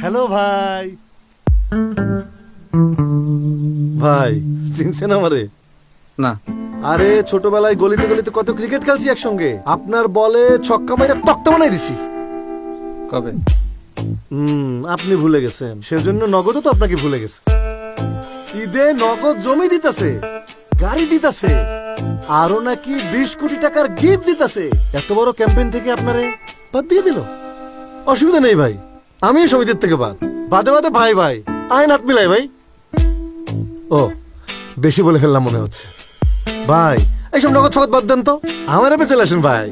Hello ভাই। ভাই চিনছেন আমারে? না। আরে ছোটবেলায় গলিতে গলিতে কত ক্রিকেট খেলছি একসঙ্গে। আপনার বলে ছক্কা মাইরা তক্তা বানাই দিছি। কবে? হুম আপনি ভুলে গেছেন। সেজন্য নগদও তো আপনাকে ভুলে গেছে। ঈদে নগদ জমি দিতেছে গাড়ি দিতেছে আরও নাকি বিশ কোটি টাকার গিফট দিতেছে। এত বড় ক্যাম্পেইন থেকে আপনারে বাদ দিয়ে দিল? অসুবিধা নেই ভাই। আমি সমিতির থেকে বাদ। বাদে বাদে ভাই ভাই। আইন হাত মিলাই, ভাই। ও, বেশি বলে ফেললাম মনে হচ্ছে। ভাই, এইসব নগদ সগদ বাদ দেন তো। আমার এপে চলে আসেন, ভাই।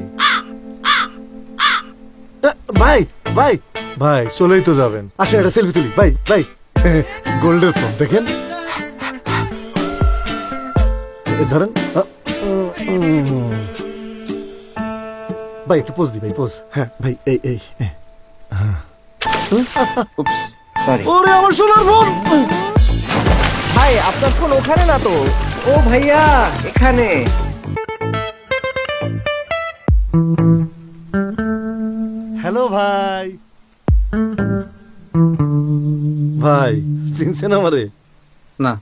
ভাই ভাই। ভাই, চলেই তো যাবেন। আসেন, একটা সেলফি তুলি। ভাই ভাই। গোল্ডের ফোন, দেখেন। ধরেন। ভাই, একটু পোজ দি, ভাই পোজ হ্যাঁ ভাই, এই এই এই। উপস সরি ওরে আমার সোনার ফোন! ভাই আপনার ফোন ওখানে না তো? ও ভাইয়া এখানে। হ্যালো ভাই। ভাই চিনছেন আমারে? না।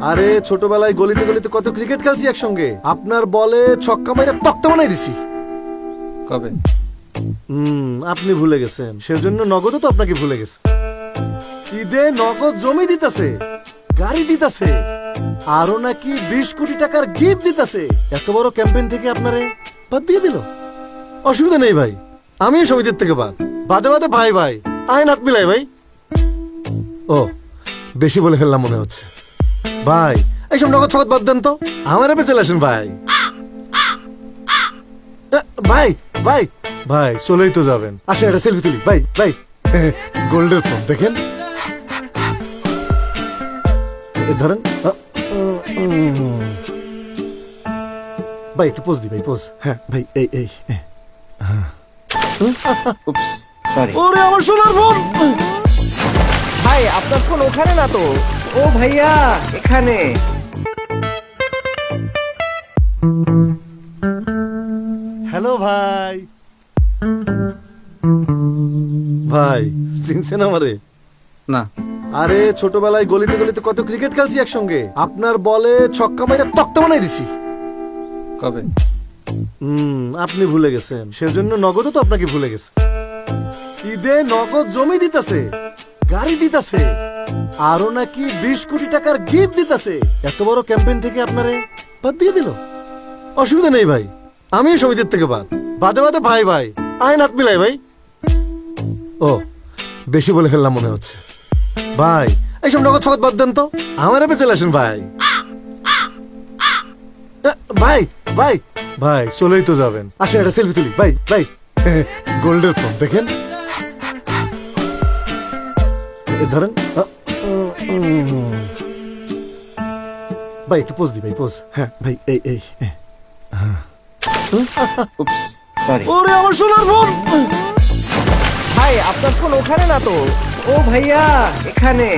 আরে ছোটবেলায় গলিতে গলিতে কত ক্রিকেট খেলছি একসঙ্গে। আপনার বলে ছক্কা মাইরা তক্তা বানাই দিছি। কবে? আপনি ভুলে গেছেন। সেজন্য নগদও তো আপনাকে ভুলে গেছে। ঈদে নগদ জমি দিতেছে, গাড়ি দিতেছে আরও নাকি বিশ কোটি টাকার গিফট দিতেছে। এত বড় ক্যাম্পেইন থেকে আপনারে বাদ দিয়ে দিল? অসুবিধা নেই ভাই আমি সমিতির থেকে বাদ। বাদে বাদে ভাই ভাই, আইন হাত মিলাই ভাই। ও, বেশি বলে ফেললাম মনে হচ্ছে। ভাই, এইসব নগদ সগদ বাদ দেন তো। আমার চলে আসেন ভাই। ভাই ভাই ভাই চলেই তো যাবেন। আসেন একটা সেলফি তুলি। ভাই ভাই গোল্ডের ফোন দেখেন। এ ধরেন। ভাই একটু পোজ দি ভাই পোজ হ্যাঁ ভাই এই এই সরি ওরে আমার সোনার ফোন ভাই আপনার ফোন ওখানে না তো? ও ভাইয়া এখানে। হ্যালো ভাই। ভাই চিনছেন আমারে? না। আরে ছোটবেলায় গলিতে গলিতে কত ক্রিকেট খেলছি একসঙ্গে। আপনার বলে ছক্কা মাইরা তক্তা বানাই দিছি। কবে? হুম আপনি ভুলে গেছেন। সেজন্য নগদও তো আপনাকে ভুলে গেছে। ঈদে নগদ জমি দিতেছে গাড়ি দিতেছে আরও নাকি বিশ কোটি টাকার গিফট দিতেছে। এত বড় ক্যাম্পেইন থেকে আপনারে বাদ দিয়ে দিল। অসুবিধা নেই ভাই। আমি সমিতির থেকে বাদ। বাদে বাদে ভাই ভাই। আইন হাত মিলাই, ভাই। ও, বেশি বলে ফেললাম মনে হচ্ছে। ভাই, এইসব নগদ সগদ বাদ দেন তো। আমার এপে চলে আসেন, ভাই। ভাই ভাই। ভাই, চলেই তো যাবেন। আসেন, একটা সেলফি তুলি। ভাই ভাই। গোল্ডের ফোন, দেখেন। ধরেন। ভাই, একটু পোজ দি, ভাই পোজ হ্যাঁ ভাই, এই এই এই। উপস সরি ওরে আমার সোনার ফোন! ভাই আপনার ফোন ওখানে না তো? ও ভাইয়া এখানে।